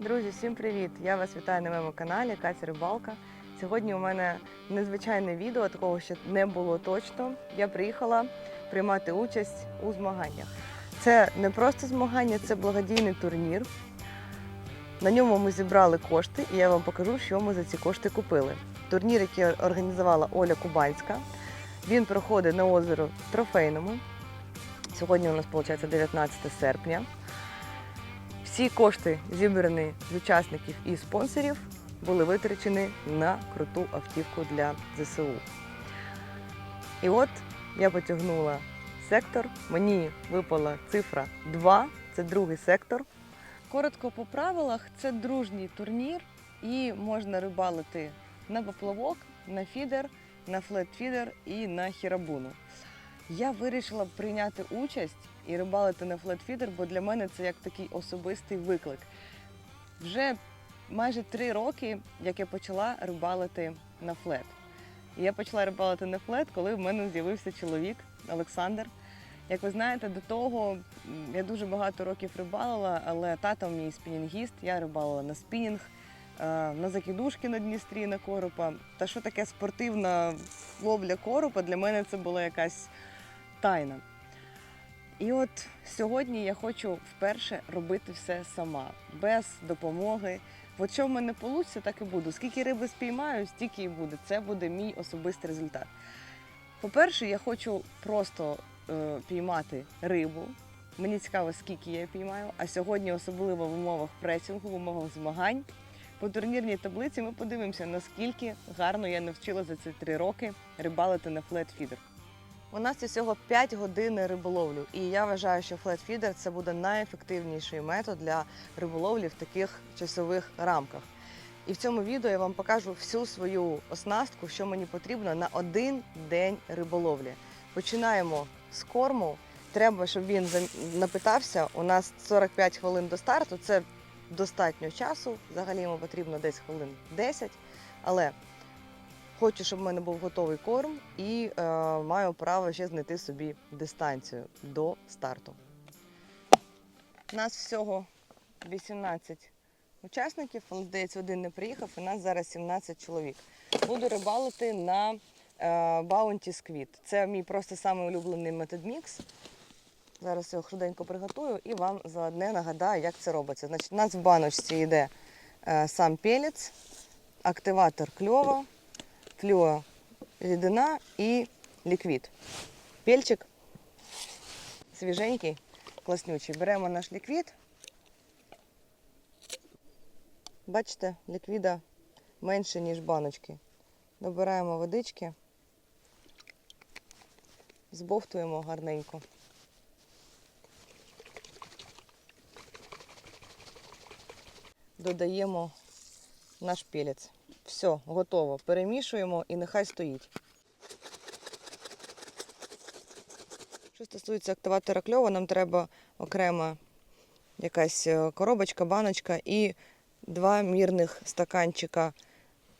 Друзі, всім привіт! Я вас вітаю на моєму каналі Катя Рибалка. Сьогодні у мене незвичайне відео, такого ще не було точно. Я приїхала приймати участь у змаганнях. Це не просто змагання, це благодійний турнір. На ньому ми зібрали кошти, і я вам покажу, що ми за ці кошти купили. Турнір, який організувала Оля Кубанська, він проходить на озеро Трофейному. Сьогодні у нас виходить 19 серпня. Всі кошти, зібрані з учасників і спонсорів, були витрачені на круту автівку для ЗСУ. І от я потягнула сектор, мені випала цифра 2, це другий сектор. Коротко по правилах, це дружній турнір, і можна рибалити на поплавок, на фідер, на флет-фідер і на хірабуну. Я вирішила прийняти участь і рибалити на флетфідер, бо для мене це як такий особистий виклик. Вже майже три роки, як я почала рибалити на флет. Я почала рибалити на флет, коли в мене з'явився чоловік Олександр. Як ви знаєте, до того я дуже багато років рибалила, але тато мій спінінгіст, я рибалила на спінінг, е, на закидушки на Дністрі, на коропа. Та що таке спортивна ловля коропа, для мене це була якась тайна. І от сьогодні я хочу вперше робити все сама, без допомоги. От що в мене вийде, так і буду. Скільки риби спіймаю, стільки і буде. Це буде мій особистий результат. По-перше, я хочу просто е, піймати рибу. Мені цікаво, скільки я піймаю. А сьогодні, особливо в умовах пресінгу, в умовах змагань, по турнірній таблиці ми подивимося, наскільки гарно я навчила за ці три роки рибалити на флет-фідер. У нас усього 5 годин риболовлю, і я вважаю, що флетфідер це буде найефективніший метод для риболовлі в таких часових рамках. І в цьому відео я вам покажу всю свою оснастку, що мені потрібно на один день риболовлі. Починаємо з корму. Треба, щоб він напитався. У нас 45 хвилин до старту. Це достатньо часу. Взагалі йому потрібно десь хвилин 10. Але Хочу, щоб в мене був готовий корм і е, маю право ще знайти собі дистанцію до старту. Нас всього 18 учасників, але здається, один не приїхав, і нас зараз 17 чоловік. Буду рибалити на е, Bounty Squid. Це мій просто самий улюблений метод мікс. Зараз його швиденько приготую і вам заодне нагадаю, як це робиться. Значить, у нас в баночці йде е, сам пелець, активатор кльова, флюо рідина і ліквід. Пельчик свіженький, класнючий. Беремо наш ліквід. Бачите, ліквіда менше, ніж баночки. Добираємо водички, збовтуємо гарненько. Додаємо наш пелець. Все, готово. Перемішуємо і нехай стоїть. Що стосується активатора кльова, нам треба окрема якась е, коробочка, баночка і два мірних стаканчика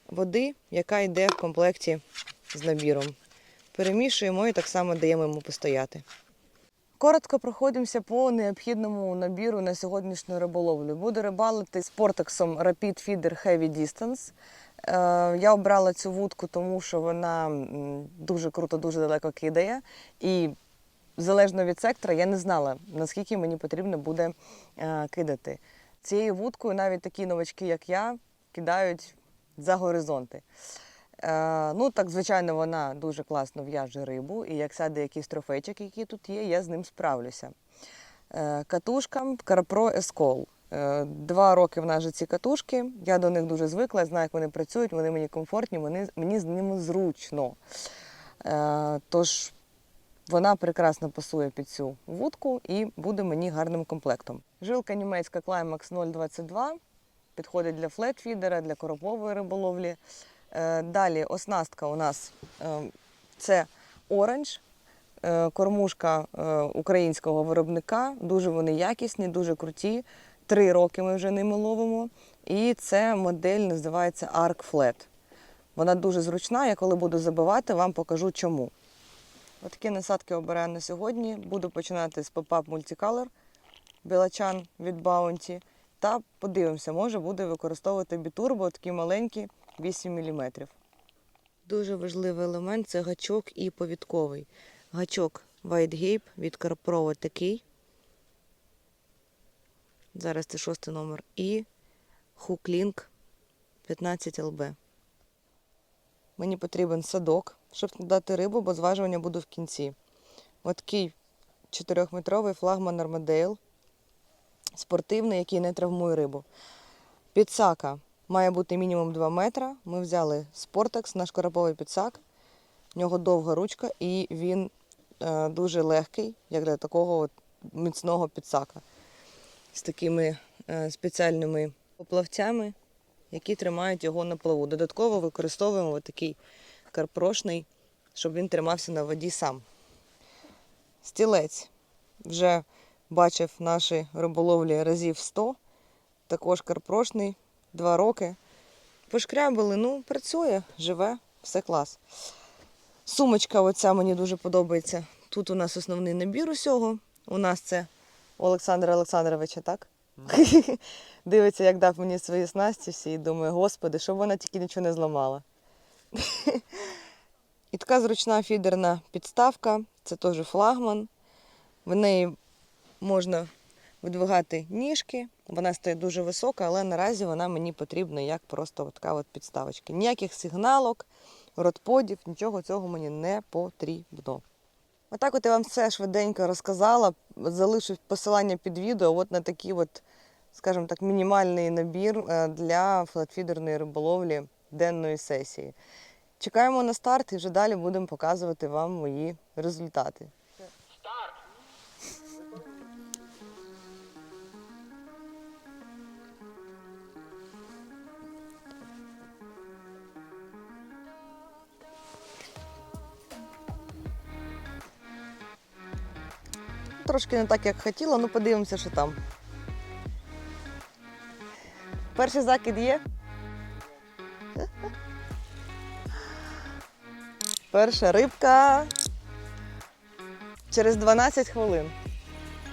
води, яка йде в комплекті з набіром. Перемішуємо і так само даємо йому постояти. Коротко проходимося по необхідному набіру на сьогоднішню риболовлю. Буду рибалити з портексом Rapid Feeder Heavy Distance. Е, Я обрала цю вудку, тому що вона дуже круто, дуже далеко кидає. І залежно від сектора, я не знала, наскільки мені потрібно буде е, кидати. Цією вудкою навіть такі новачки, як я, кидають за горизонти. Е, ну, так, звичайно, вона дуже класно в'яже рибу, і як сяде якийсь трофейчик, який тут є, я з ним справлюся. Катушка CarPro Escol. Е, Два роки в нас же ці катушки. Я до них дуже звикла, знаю, як вони працюють, вони мені комфортні, вони, мені з ними зручно. Е, Тож вона прекрасно пасує під цю вудку і буде мені гарним комплектом. Жилка німецька Climax 022 підходить для флетфідера, для коропової риболовлі. Е, Далі оснастка у нас це оранж, кормушка українського виробника. Дуже вони якісні, дуже круті. Три роки ми вже ними ловимо. І це модель називається Arc Flat. Вона дуже зручна. Я коли буду забивати, вам покажу чому. Отакі насадки обираю на сьогодні. Буду починати з Pop-Up Multicolor білачан від Bounty. та подивимося, може буде використовувати бітурбо такі маленькі 8 мм. Дуже важливий елемент це гачок і повідковий. Гачок White Gape від Карпрова такий. Зараз це шостий номер. І Hooklink 15 ЛБ. Мені потрібен садок, щоб складати рибу, бо зважування буду в кінці. От такий 4-метровий флагман Армадейл. Спортивний, який не травмує рибу. Підсака має бути мінімум 2 метра. Ми взяли Спортекс, наш кораповий підсак. В нього довга ручка і він е, дуже легкий, як для такого от міцного підсака. З такими е, спеціальними поплавцями, які тримають його на плаву. Додатково використовуємо такий карпрошний, щоб він тримався на воді сам. Стілець вже бачив наші риболовлі разів 100. Також карпрошний, 2 роки. Пошкрябили, ну, працює, живе, все клас. Сумочка оця мені дуже подобається. Тут у нас основний набір усього. У нас це у Олександра Олександровича, так? Дивиться, як дав мені свої снасті всі і думає, господи, щоб вона тільки нічого не зламала. І така зручна фідерна підставка, це теж флагман. В неї можна видвигати ніжки. Вона стоїть дуже висока, але наразі вона мені потрібна як просто така от підставочка. Ніяких сигналок, родподів, нічого цього мені не потрібно. Отак от я вам все швиденько розказала. Залишу посилання під відео от на такий от, скажімо так, мінімальний набір е, для флатфідерної риболовлі денної сесії. Чекаємо на старт і вже далі будемо показувати вам мої результати. Трошки не так, як хотіла, ну подивимося, що там. Перший закид є. Перша рибка через 12 хвилин.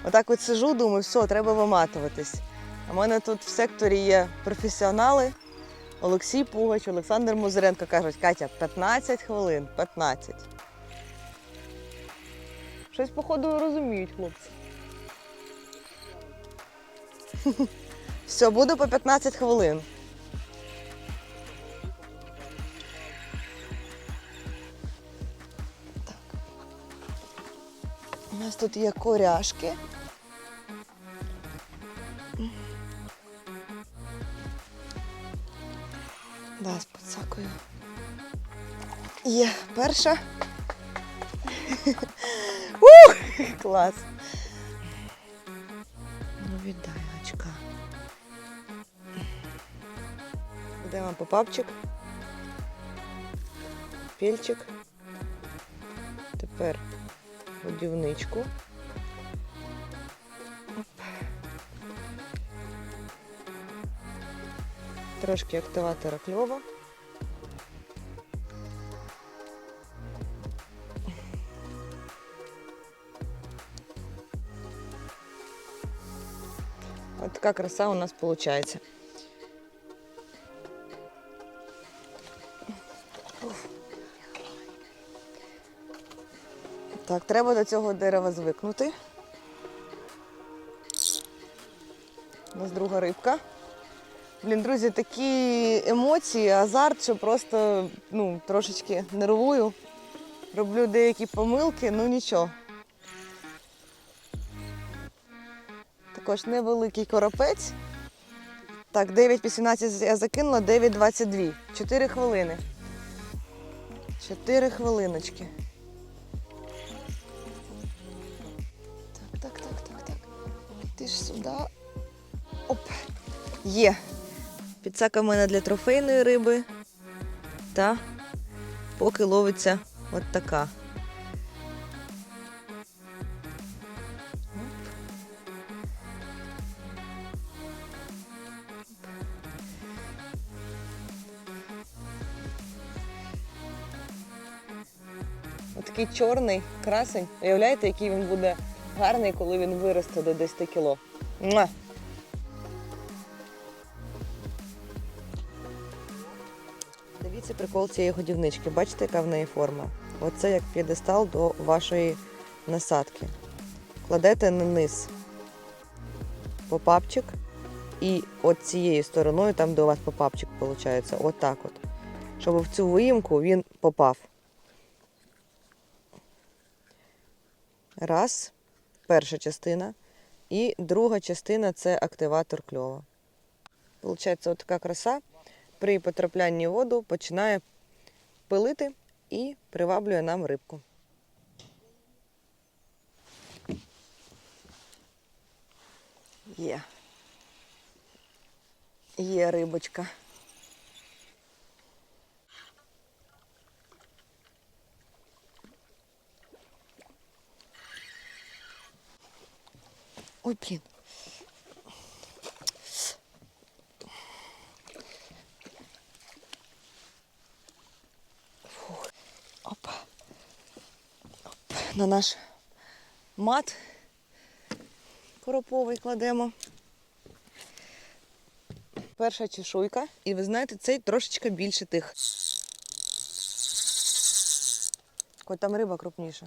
Отак от сижу, думаю, все, треба виматуватись. А мене тут в секторі є професіонали. Олексій Пугач, Олександр Музиренко кажуть, Катя, 15 хвилин, 15. Щось, походу, розуміють хлопці. Все, буду по 15 хвилин. Так. У нас тут є коряшки. Да, з подсакою. Є перша. Клас. Ну, віддай очка. Де вам попапчик? Пільчик. Тепер годівничку. Трошки активатора кльова. От така краса у нас виходить. Так, треба до цього дерева звикнути. У нас друга рибка. Блін, друзі, такі емоції, азарт, що просто ну, трошечки нервую. Роблю деякі помилки, ну нічого. Також невеликий коропець. Так, 9.18 я закинула, 9.22. 4 хвилини. 4 хвилиночки. Так, так, так, так, так. Ти ж сюди. Оп. Є. Підсака в мене для трофейної риби. Та поки ловиться от така. такий чорний красень. Уявляєте, який він буде гарний, коли він виросте до 10 кіло. Муа! Дивіться прикол цієї годівнички. Бачите, яка в неї форма? Оце як п'єдестал до вашої насадки. Кладете на низ попапчик. І от цією стороною, там де у вас попапчик, виходить, отак от, от. Щоб в цю виїмку він попав. Раз, перша частина. І друга частина це активатор кльова. Получається, така краса при потраплянні в воду починає пилити і приваблює нам рибку. Є. Є рибочка. Ой, блін. Фух. Опа. Оп. На наш мат короповий кладемо. Перша чешуйка, і ви знаєте, цей трошечки більше тих. Хоч там риба крупніша.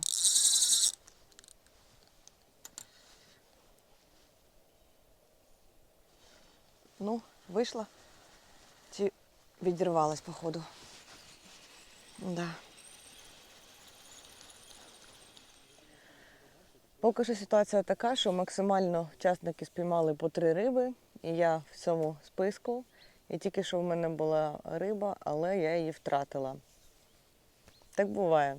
Ну, вийшла? Чи відірвалась, походу? Да. Поки що ситуація така, що максимально учасники спіймали по три риби, і я в цьому списку. І тільки що в мене була риба, але я її втратила. Так буває.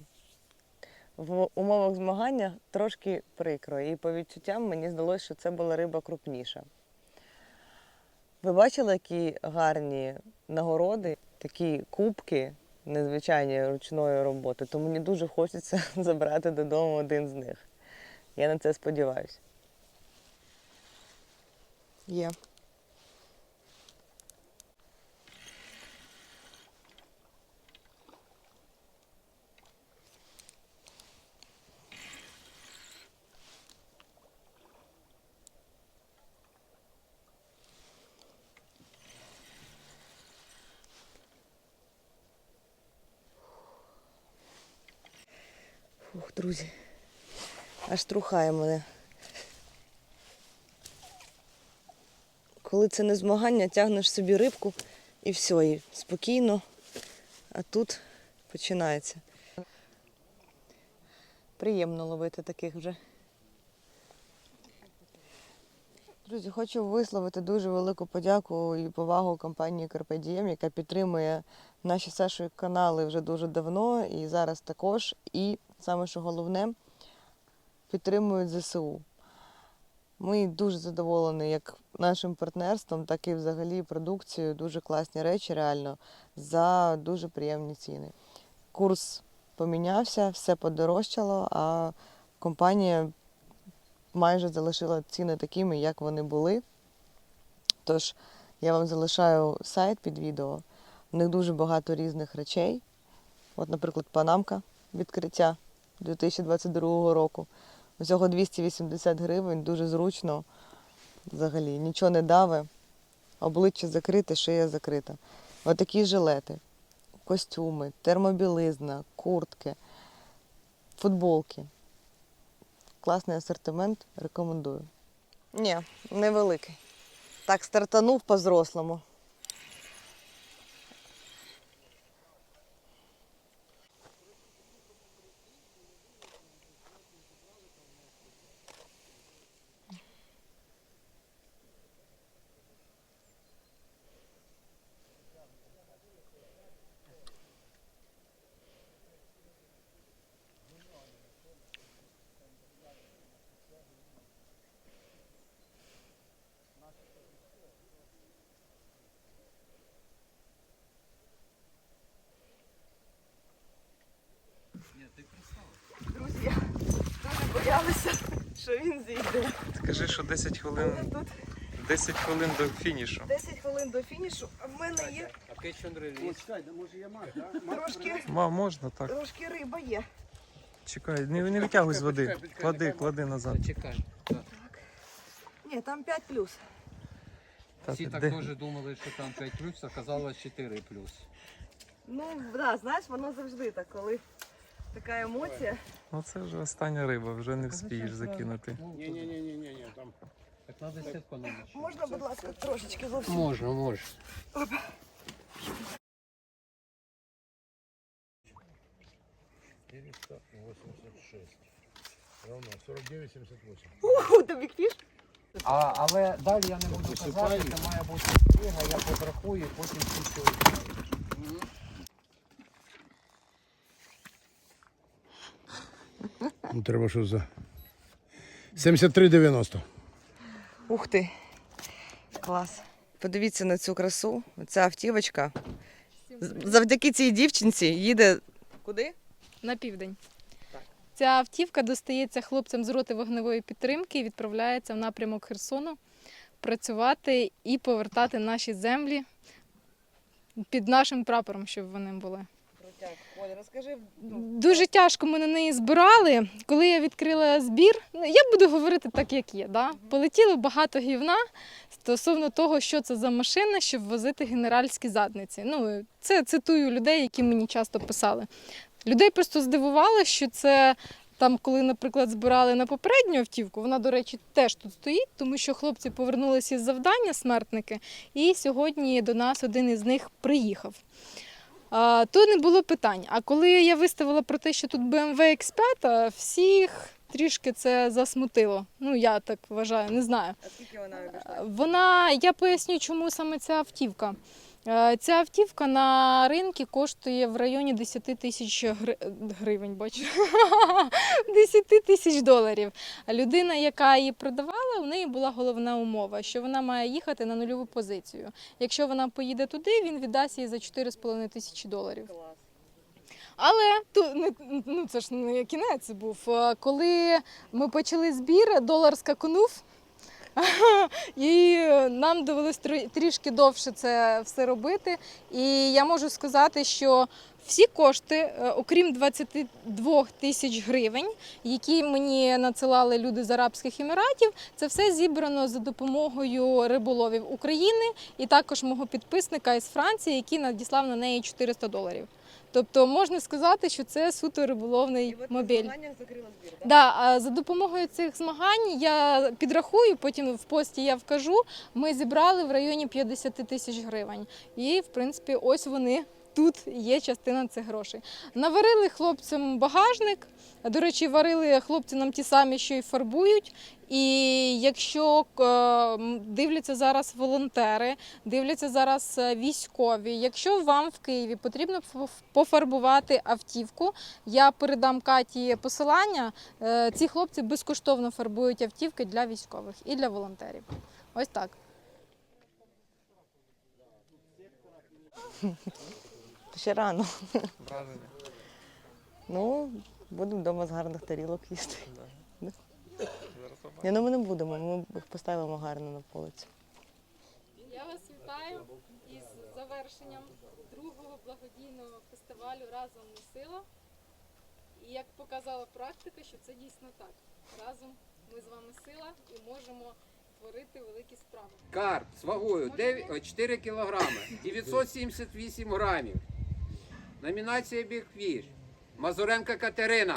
В умовах змагання трошки прикро, і по відчуттям мені здалося, що це була риба крупніша. Ви бачили, які гарні нагороди, такі кубки незвичайні ручної роботи, то мені дуже хочеться забрати додому один з них. Я на це сподіваюся. Є. Фух, друзі. Аж трухає мене. Коли це не змагання, тягнеш собі рибку і все, і спокійно. А тут починається. Приємно ловити таких вже. Друзі, хочу висловити дуже велику подяку і повагу компанії Diem, яка підтримує наші з канали вже дуже давно і зараз також. І саме що головне, підтримують ЗСУ. Ми дуже задоволені як нашим партнерством, так і взагалі продукцією. Дуже класні речі, реально, за дуже приємні ціни. Курс помінявся, все подорожчало, а компанія майже залишила ціни такими, як вони були. Тож я вам залишаю сайт під відео. У них дуже багато різних речей. От, наприклад, панамка відкриття 2022 року. Усього 280 гривень, дуже зручно. Взагалі, нічого не даве, обличчя закрите, шия закрита. Отакі жилети, костюми, термобілизна, куртки, футболки. Класний асортимент, рекомендую. Ні, невеликий. Так стартанув по-зрослому. Що він зійде. Скажи, що 10 Але хвилин, тут 10 хвилин до фінішу. 10 хвилин до фінішу, а в мене є А кетчун реліз. трошки, Ма, можна так. трошки риба є. Чекай, не, не витягуй з води. Почекай, почекай, Клади, нехай клади назад. Чекай. Ні, там 5 плюс. Та Всі ти так де? теж думали, що там 5 плюс, оказалось 4 плюс. Ну, да, знаєш, воно завжди так, коли така емоція. Ну це вже остання риба, вже не вспієш закинути. Не-не-не-не-не, там Так надо сітку на. Можна, будь ласка, трошечки зовсім. Можна, можна. Равно 49,78. Уху, тобі фіш? А, але далі я не буду казати, це має бути книга, я подрахую, потім всі що. Ну, треба що за 73,90. Ух ти. Клас. Подивіться на цю красу. Ця автівочка. Завдяки цій дівчинці їде. Куди? на південь. Так. Ця автівка достається хлопцям з роти вогневої підтримки і відправляється в напрямок Херсону працювати і повертати наші землі під нашим прапором, щоб вони були. Оля, розкажи. Дуже тяжко ми на неї збирали. Коли я відкрила збір, ну, я буду говорити так, як є. Да? Полетіло багато гівна стосовно того, що це за машина, щоб возити генеральські задниці. Ну, це цитую людей, які мені часто писали. Людей просто здивувало, що це. Там, коли, наприклад, збирали на попередню автівку, вона, до речі, теж тут стоїть, тому що хлопці повернулися із завдання, смертники, і сьогодні до нас один із них приїхав. То не було питань. А коли я виставила про те, що тут BMW X5, всіх трішки це засмутило. Ну, я так вважаю, не знаю. А скільки вона Вона, я поясню, чому саме ця автівка. Е, Ця автівка на ринку коштує в районі 10 тисяч гри... гривень, бачу. 10 тисяч доларів. Людина, яка її продавала, у неї була головна умова, що вона має їхати на нульову позицію. Якщо вона поїде туди, він віддасть їй за 4,5 тисячі доларів. Але ту, не, ну, це ж не кінець був. Е, Коли ми почали збір, долар скакунув. І нам довелось трі- трішки довше це все робити. І я можу сказати, що всі кошти, е, окрім 22 тисяч гривень, які мені надсилали люди з Арабських Еміратів, це все зібрано за допомогою риболовів України і також мого підписника із Франції, який надіслав на неї 400 доларів. Тобто можна сказати, що це суто риболовний мобіль. закрила збір, так? Да, а за допомогою цих змагань я підрахую, потім в пості я вкажу. Ми зібрали в районі 50 тисяч гривень. І, в принципі, ось вони. Тут є частина цих грошей. Наварили хлопцям багажник. До речі, варили хлопці нам ті самі, що й фарбують. І якщо е, дивляться зараз волонтери, дивляться зараз е, військові. Якщо вам в Києві потрібно пофарбувати автівку, я передам Каті посилання. Е, Ці хлопці безкоштовно фарбують автівки для військових і для волонтерів. Ось так. Ще рано. Враження. Ну, будемо вдома з гарних тарілок їсти. Ні, ну ми не будемо, ми їх поставимо гарно на полицю. Я вас вітаю із завершенням другого благодійного фестивалю Разом ми сила. І як показала практика, що це дійсно так. Разом ми з вами сила і можемо творити великі справи. Карп з вагою 9, 4 кілограми, 978 грамів. Номінація Бігфіш. Мазуренко Катерина.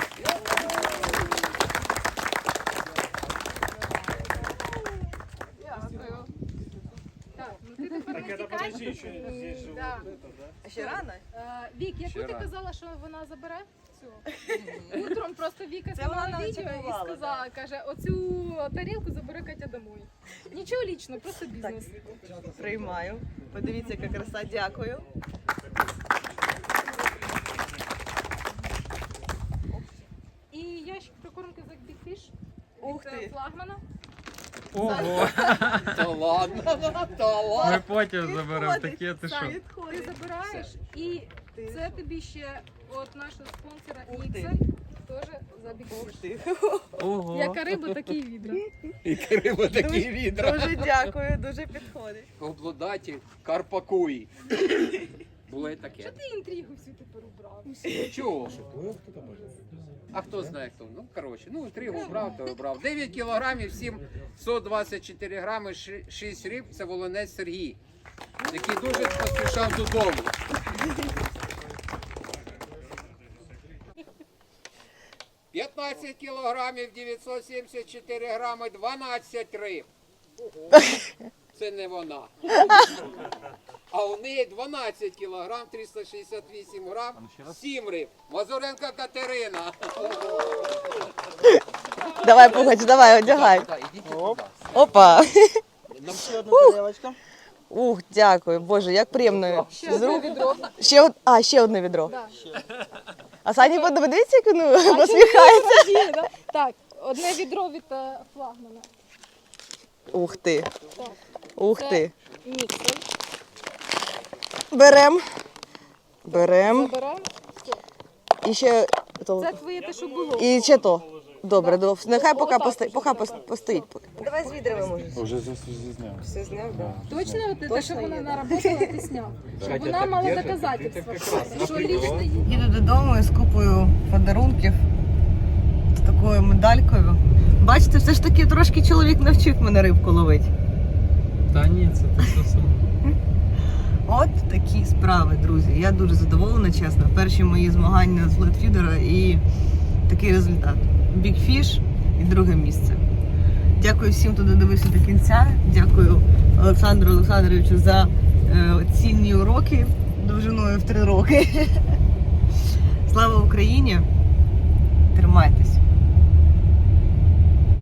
Дякую. Так, ну ти тепер не тікай. Да. А ще рано? Е, Вік, яку Ще ти казала, що вона забере? Цю. Утром просто Віка Це зняла вона відео і сказала, каже, оцю тарілку забере Катя домой. Нічого лічного, просто бізнес. Приймаю. Подивіться, яка краса, дякую. І ящик прикормки за Big Ух від ти. е, флагмана. Ого! Та ладно, та Ми ладно. потім заберемо таке, ти що? Ти забираєш і Ти це тобі ще от нашого спонсора Ух ти. Теж за Big Ух Fish. ти. Ого! Яка риба, такі відра. І Криво такі відра. Дуже дякую, дуже підходить. Обладатель Карпакуї. Було і таке. Ти інтригу всю тепер убрав. Чого? А хто знає хто? Ну коротше, ну тригу брав, то брав. 9 кілограмів, 7, 124 грами, 6 риб це волонець Сергій, який дуже поспішав додому. П'ятнадцять кілограмів, 974 грами, 12 риб. Це не вона. А у неї 12 кілограм, 368 грам, 7 риб. Мазуренко Катерина. Давай, Пугач, давай, одягай. Опа. Нам ще одна тарілочка. Ух, дякую. Боже, як приємно. Ще одне відро. Ще од... А, ще одне відро. Да. А Сані подивіться, як він посміхається. да? Так, одне відро від е, флагмана. Ух ти. Так. Ух Це ти. Міксер. Берем. Берем. Забираємо. І ще то. Це твоє те, що було. І ще то. Добре, до- нехай поки постоїть. Поки пос- постоїть. поки. Давай з відрами може. Вже зняв. Все зняв, так. Точно, от те, що вона да. наработала, ти сняв. Щоб вона мала доказательства, що лічно. Їду додому із купою подарунків, з такою медалькою. Бачите, все ж таки трошки чоловік навчив мене рибку ловити. Та ні, це те саме. От такі справи, друзі. Я дуже задоволена, чесно. Перші мої змагання з летфідера і такий результат. Fish і друге місце. Дякую всім, хто додивився до кінця. Дякую Олександру Олександровичу за е, цінні уроки довжиною в три роки. Слава Україні! Тримайтесь!